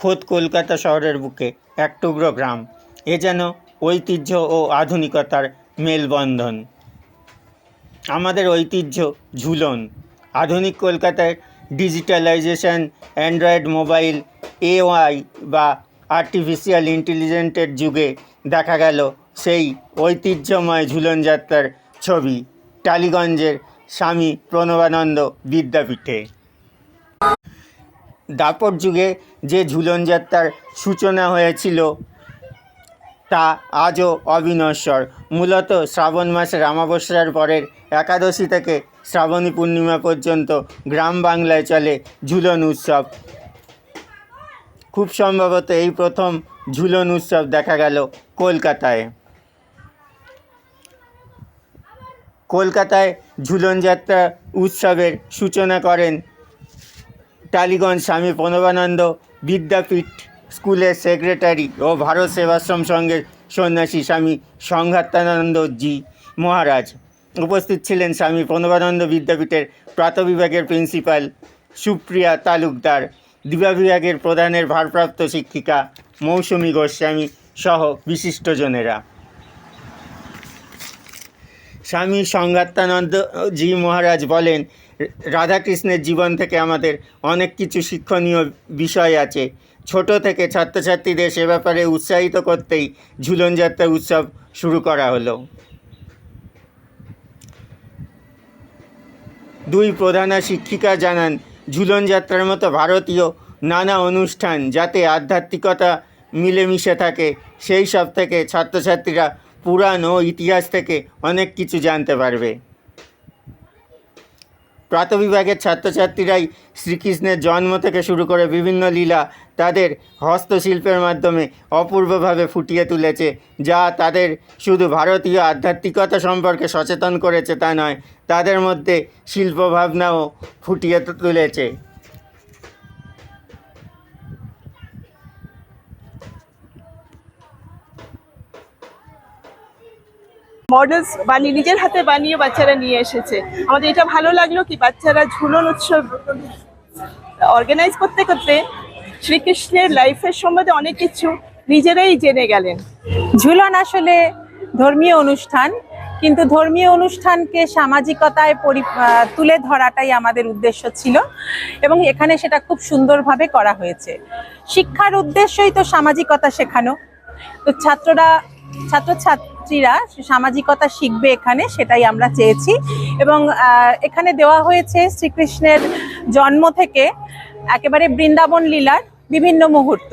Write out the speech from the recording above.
খোদ কলকাতা শহরের বুকে এক টুকরো গ্রাম। এ যেন ঐতিহ্য ও আধুনিকতার মেলবন্ধন। আমাদের ঐতিহ্য ঝুলন। আধুনিক কলকাতায় ডিজিটালাইজেশন অ্যান্ড্রয়েড মোবাইল এআই বা আর্টিফিশিয়াল ইন্টেলিজেন্টের যুগে দেখা গেল সেই ঐতিহ্যময় ঝুলন যাত্রার ছবি টালিগঞ্জের স্বামী প্রণবানন্দ বিদ্যাপীঠে। দাপট যুগে যে ঝুলন যাত্রার সূচনা হয়েছিল, তা আজও অবিনশ্বর। মূলত শ্রাবণ মাসের অমাবস্যার পরের একাদশী থেকে শ্রাবণী পূর্ণিমা পর্যন্ত গ্রাম বাংলায় চলে ঝুলন উৎসব। খুব সম্ভবত এই প্রথম ঝুলন উৎসব দেখা গেল কলকাতায়। কলকাতায় ঝুলন যাত্রা উৎসবের সূচনা করেন টালিগঞ্জ স্বামী প্রণবানন্দ বিদ্যাপীঠ স্কুলের সেক্রেটারি ও ভারত সেবাশ্রম সংঘের সন্ন্যাসী স্বামী সংঘাত্মানন্দ জি মহারাজ। উপস্থিত ছিলেন স্বামী প্রণবানন্দ বিদ্যাপীঠের প্রাতবিভাগের প্রিন্সিপাল সুপ্রিয়া তালুকদার, দিবা বিভাগের প্রধানের ভারপ্রাপ্ত শিক্ষিকা মৌসুমী গোস্বামী সহ বিশিষ্টজনেরা। স্বামী সংঘাত্মানন্দ জি মহারাজ বলেন রাধাকৃষ্ণের জীবন থেকে আমাদের অনেক কিছু শিক্ষণীয় বিষয় আছে। ছোট থেকে ছাত্রছাত্রীদের সে ব্যাপারে উৎসাহিত করতেই ঝুলন যাত্রা উৎসব শুরু করা হলো। দুই প্রধানা শিক্ষিকা জানান, ঝুলন যাত্রার মতো ভারতীয় নানা অনুষ্ঠান যাতে আধ্যাত্মিকতা মিলেমিশে থাকে, সেই সব থেকে ছাত্রছাত্রীরা পুরাণ ও ইতিহাস থেকে অনেক কিছু জানতে পারবে। প্রাতবিভাগের ছাত্রছাত্রীরাই শ্রীকৃষ্ণের জন্ম থেকে শুরু করে বিভিন্ন লীলা তাদের হস্তশিল্পের মাধ্যমে অপূর্বভাবে ফুটিয়ে তুলেছে, যা তাদের শুধু ভারতীয় আধ্যাত্মিকতা সম্পর্কে সচেতন করেছে তা নয়, তাদের মধ্যে শিল্পভাবনাও ফুটিয়ে তুলেছে। মডেলস বানিয়ে, নিজের হাতে বানিয়ে বাচ্চারা নিয়ে এসেছে। আমাদের এটা ভালো লাগল কি বাচ্চারা ঝুলন উৎসব অর্গানাইজ করতে করতে শ্রীকৃষ্ণের লাইফের সম্বন্ধে অনেক কিছু নিজেরাই জেনে গেলেন। ঝুলন আসলে ধর্মীয় অনুষ্ঠান, কিন্তু ধর্মীয় অনুষ্ঠানকে সামাজিকতায় পরি তুলে ধরাটাই আমাদের উদ্দেশ্য ছিল এবং এখানে সেটা খুব সুন্দরভাবে করা হয়েছে। শিক্ষার উদ্দেশ্যই তো সামাজিকতা শেখানো। তো ছাত্ররা ছাত্রছাত্রীরা সামাজিকতা শিখবে এখানে, সেটাই আমরা চেয়েছি। এবং এখানে দেওয়া হয়েছে শ্রীকৃষ্ণের জন্ম থেকে একেবারে বৃন্দাবন লীলার বিভিন্ন মুহূর্ত।